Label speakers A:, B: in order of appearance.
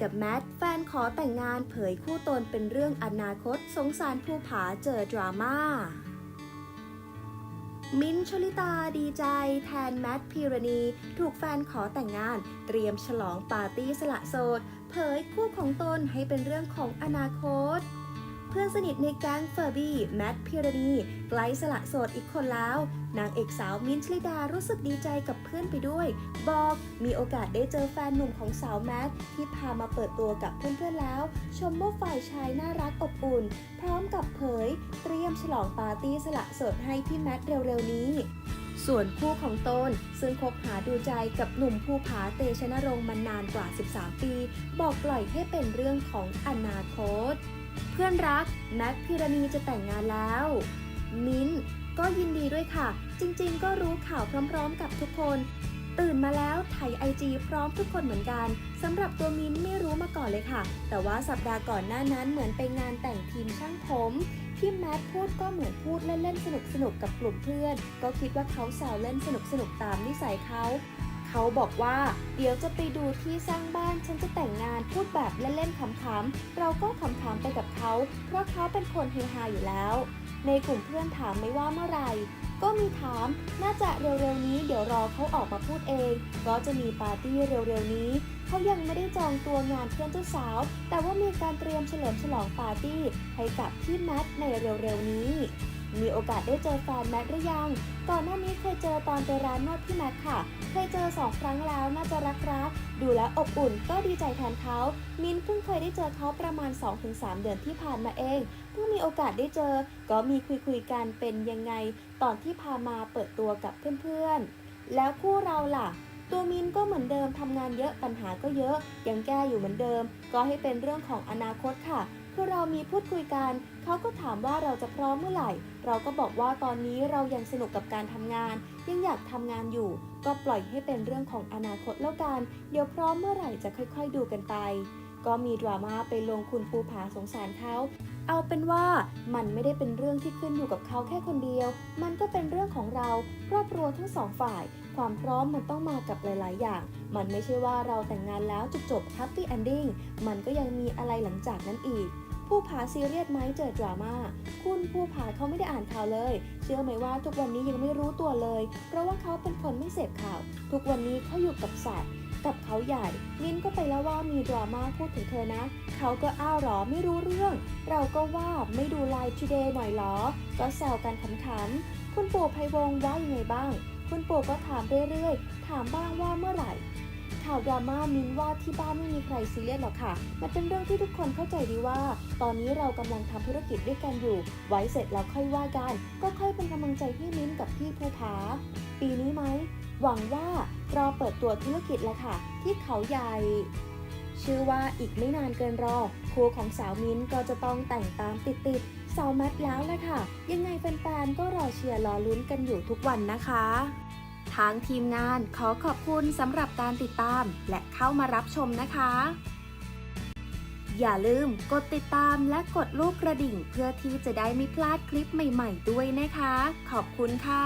A: กับแมทแฟนขอแต่งงานเผยคู่ตนเป็นเรื่องอนาคต สงสารภูผาเจอดราม่า มิ้นชลิตาดีใจ แทนแมทพีรณี ถูกแฟนขอแต่งงาน เตรียมฉลองปาร์ตี้สละโสด เผยคู่ของตนให้เป็นเรื่องของอนาคต เพื่อนสนิทในแก๊งเฟอร์บี้ แมทพีรณีใกลสละโสดอีกคนแล้ว นางเอกสาวมิ้นท์ชลิดารู้สึกดีใจกับเพื่อนไปด้วย บอกมีโอกาสได้เจอแฟนหนุ่มของสาวแมทที่พามาเปิดตัวกับเพื่อนๆแล้ว ชมว่าฝ่ายชายน่ารักอบอุ่น พร้อมกับเผย เตรียมฉลองปาร์ตี้สละโสดให้พี่แมทเร็วๆนี้ส่วนคู่ของตนซึ่งคบหาดูใจกับหนุ่มภูผาเตชะนรงค์มานานกว่า 13 ปี บอกปล่อยให้เป็นเรื่องของอนาคต เพื่อนรักแมทพิรณีจะแต่งงานแล้ว มิ้นก็ยินดีด้วยค่ะ จริงๆ ก็รู้ข่าวพร้อมๆ กับทุกคน ตื่นมาแล้วไถไอจีพร้อมทุกคนเหมือนกันสำหรับตัวมิ้นไม่รู้มาก่อนเลยค่ะ แต่ว่าสัปดาห์ก่อนหน้านั้นเหมือนไปงานแต่งทีมช่างผมที่แมทพูดก็เหมือนพูดเล่นๆสนุกๆกับกลุ่มเพื่อน ก็คิดว่าเขาแซวเล่นสนุกๆตามนิสัยเขา เขาบอกว่า เดี๋ยวจะไปดูที่สร้างบ้านฉันจะแต่งงานพูดแบบเล่นๆขำๆ เราก็ขำๆไปกับเขา เพราะเขาเป็นคนเฮฮาอยู่แล้ว ในกลุ่มเพื่อนถามไม่ว่าเมื่อไหร่ ก็มีถามน่าจะเร็วๆนี้เดี๋ยวรอเขาออกมาพูดเอง ก็จะมีปาร์ตี้เร็วๆนี้เขายังไม่ได้จองตัวงานเพื่อนเจ้าสาว แต่ว่ามีการเตรียมเฉลิมฉลองปาร์ตี้ให้กับพี่แมทในเร็วๆนี้ มีโอกาสได้เจอแฟนแมทหรือยัง ก่อนหน้านี้เคยเจอตอนไปร้านนวดพี่แมทค่ะ เคยเจอสองครั้งแล้วน่าจะรักรักๆดูแลอบอุ่นก็ดีใจแทนเขา มินเพิ่งเคยได้เจอเขาประมาณ 2-3 เดือนที่ผ่านมาเอง เพิ่งมีโอกาสได้เจอ ก็มีคุยคุยกันเป็นยังไง ตอนที่พามาเปิดตัวกับเพื่อนๆ แล้วคู่เราล่ะตัวมินก็เหมือนเดิมทำงานเยอะปัญหาก็เยอะ ยังแก้อยู่เหมือนเดิม ก็ให้เป็นเรื่องของอนาคตค่ะ คือเรามีพูดคุยกัน เขาก็ถามว่าเราจะพร้อมเมื่อไหร่ เราก็บอกว่าตอนนี้เรายังสนุกกับการทำงาน ยังอยากทำงานอยู่ ก็ปล่อยให้เป็นเรื่องของอนาคตแล้วกัน เดี๋ยวพร้อมเมื่อไหร่จะค่อยๆดูกันไป ก็มีดราม่าไปลงคุณภูผาสงสารเขาเอาเป็นว่ามันไม่ได้เป็นเรื่องที่ขึ้นอยู่กับเขาแค่คนเดียว มันก็เป็นเรื่องของเราครอบครัวทั้งสองฝ่าย ความพร้อมมันต้องมากับหลาย ๆ อย่าง มันไม่ใช่ว่าเราแต่งงานแล้วจบจบแฮปปี้เอนดิ้งมันก็ยังมีอะไรหลังจากนั้นอีก ผู้ผาซีเรียสไหมเจอดราม่า คุณผู้ผาเขาไม่ได้อ่านข่าวเลย เชื่อไหมว่าทุกวันนี้ยังไม่รู้ตัวเลย เพราะว่าเขาเป็นคนไม่เสพข่าว ทุกวันนี้เขาอยู่กับสัตว์ กับเขาใหญ่ มิ้นก็ไปแล้วว่ามีดราม่าพูดถึงเธอนะ เขาก็อ้าวหรอไม่รู้เรื่อง เราก็ว่าไม่ดูไลฟ์ทูเดย์หน่อยหรอ ก็แซวกันขำๆ คุณปู่ไพวงว่ายังไงบ้าง คุณปู่ก็ถามเรื่อยๆ ถามบ้างว่าเมื่อไหร่ ข่าวดราม่ามินว่าที่บ้านไม่มีใครซีเรียสหรอกค่ะ มันเป็นเรื่องที่ทุกคนเข้าใจดีว่า ตอนนี้เรากำลังทำธุรกิจด้วยกันอยู่ ไว้เสร็จแล้วค่อยว่ากัน ก็ค่อยเป็นกำลังใจให้มินกับพี่ภูผา ปีนี้ไหม หวังว่ารอเปิดตัวธุรกิจแล้วค่ะ ที่เขาใหญ่ชื่อว่าอีกไม่นานเกินรอคู่ของสาวมิ้นก็จะต้องแต่งตามติดๆสาวแมทแล้วละค่ะ ยังไงแฟนๆก็รอเชียร์รอลุ้นกันอยู่ทุกวันนะคะางทีมงานขอขอบคุณสำหรับการติดตามและเข้ามารับชมนะคะ อย่าลืมกดติดตามและกดลูกกระดิ่งเพื่อที่จะได้ไม่พลาดคลิปใหม่ ๆ ด้วยนะคะ ขอบคุณค่ะ